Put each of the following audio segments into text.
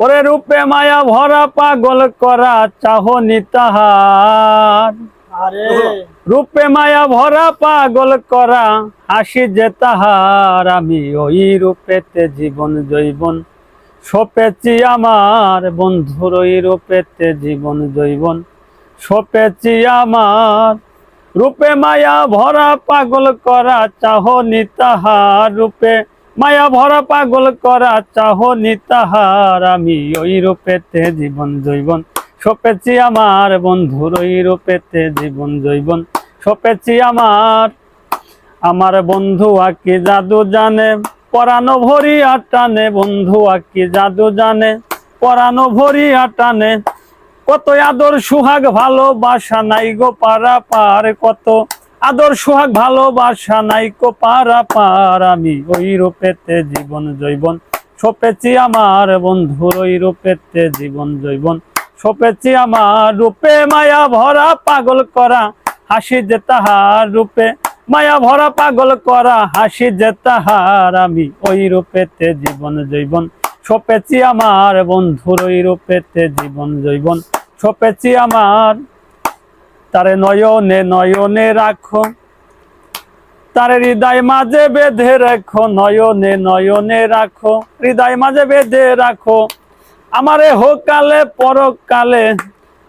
ওরে রূপে মায়া ভরা পাগল করা চাহনি তাহার। রূপে মায়া ভরা পাগল করা হাসি যে তাহার। আমি ওই রূপেতে জীবন জৈবন সপেছি আমার বন্ধুর ওই রূপেতে জীবন জৈবন সপেছি আমার। রূপে মায়া ভরা পাগল করা চাহনি তাহার। রূপে মায়া ভরা পাগল করা চাহনি তাহার। আমি ওই রূপেতে জীবন জৈবন। সপেছি আমার বন্ধুর ওই রূপেতে জীবন জৈবন। সপেছি আমার আমার বন্ধু আকি জাদু জানে? পরানো ভরি আটানে বন্ধু আকি জাদু জানে? পরানো ভরি আটানে কত আদর, সুহাগ, ভালোবাসা, নাই গো পারা পার কত? আদর, সুহাগ, ভালোবাসা নাই গো পারা, পার। আমি ওই রূপেতে জীবন জৈবন। সপেছি আমার বন্ধুর ওই রূপেতে জীবন জৈবন। সপেছি আমার রূপে মায়া ভরা পাগল করা। হাসি যে তাহার রূপে মায়া ভরা পাগল করা। হাসি যে তাহার, আমি ওই রূপেতে জীবন জৈবন। সপেছি আমার বন্ধুর ওই রূপেতে জীবন জৈবন। সপেছি আমার তারে নয়নে নয়নে রাখো। তারে হৃদয় মাঝে বেঁধে রাখো, নয়নে নয়নে রাখো। হৃদয় মাঝে বেঁধে রাখো। আমারে হোকালে পরকালে,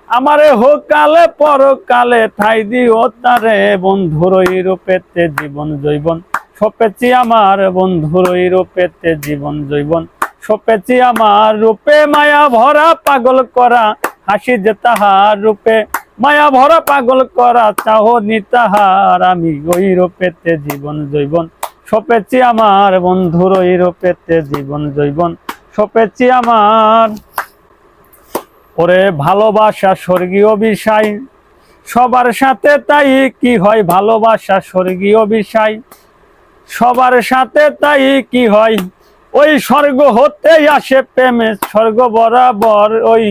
আমারে হোকালে পরকালে ঠাই দিও তারে বন্ধুর রূপেতে জীবন জৈবন। সপেছি আমার বন্ধুর রূপেতে জীবন জৈবন। সপেছি আমার রূপে মায়া ভরা পাগল করা, হাসি যে তাহার রূপে। মায়া ভরা পাগল করা চাহ নিতাহার আমি ওই রূপেতে জীবন জৈবন। সপেছি আমার বন্ধুর ওই রূপেতে জীবন জৈবন। সপেছি আমার ওরে ভালোবাসা স্বর্গীয় বিষয়। সবার সাথে তাই কি হয় ভালোবাসা স্বর্গীয় বিষয়? সবার সাথে তাই কি হয়? ওই স্বর্গ হতেই আসে প্রেমে, স্বর্গ বরাবর ওই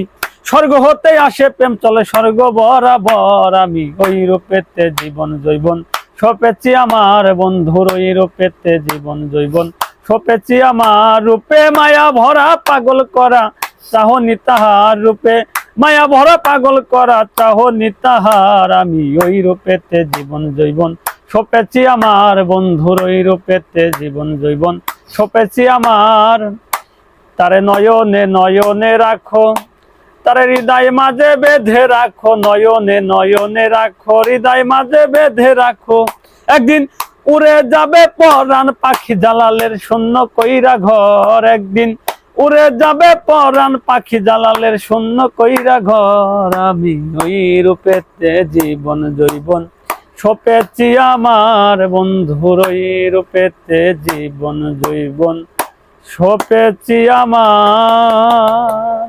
স্বর্গ হতেই আসে প্রেম চলে স্বর্গ বরাবর। আমি ওই রূপেতে জীবন জৈবন, সপেছি আমার বন্ধুর ওই রূপেতে জীবন জৈবন, সপেছি আমার রূপে মায়া ভরা পাগল করা চাহ নিতাহার রূপে মায়া ভরা পাগল করা চাহ নিতাহার আমি ওই রূপেতে জীবন জৈবন, সপেছি আমার বন্ধুর ওই রূপেতে জীবন জৈবন, সপেছি আমার। তারে নয়নে নয়নে রাখো তারে হৃদয় মাঝে বেঁধে রাখো, নয়নে নয়নে রাখো, হৃদয় মাঝে বেঁধে রাখো। একদিন উড়ে যাবে পরাণ পাখি জালালের শূন্য কইরা ঘর। একদিন উড়ে যাবে পরাণ পাখি জালালের শূন্য কইরা ঘর। আমি ওই রূপেতে জীবন জৈবন সপেছি আমার বন্ধুর ওই রূপেতে জীবন জৈবন সপেছি আমার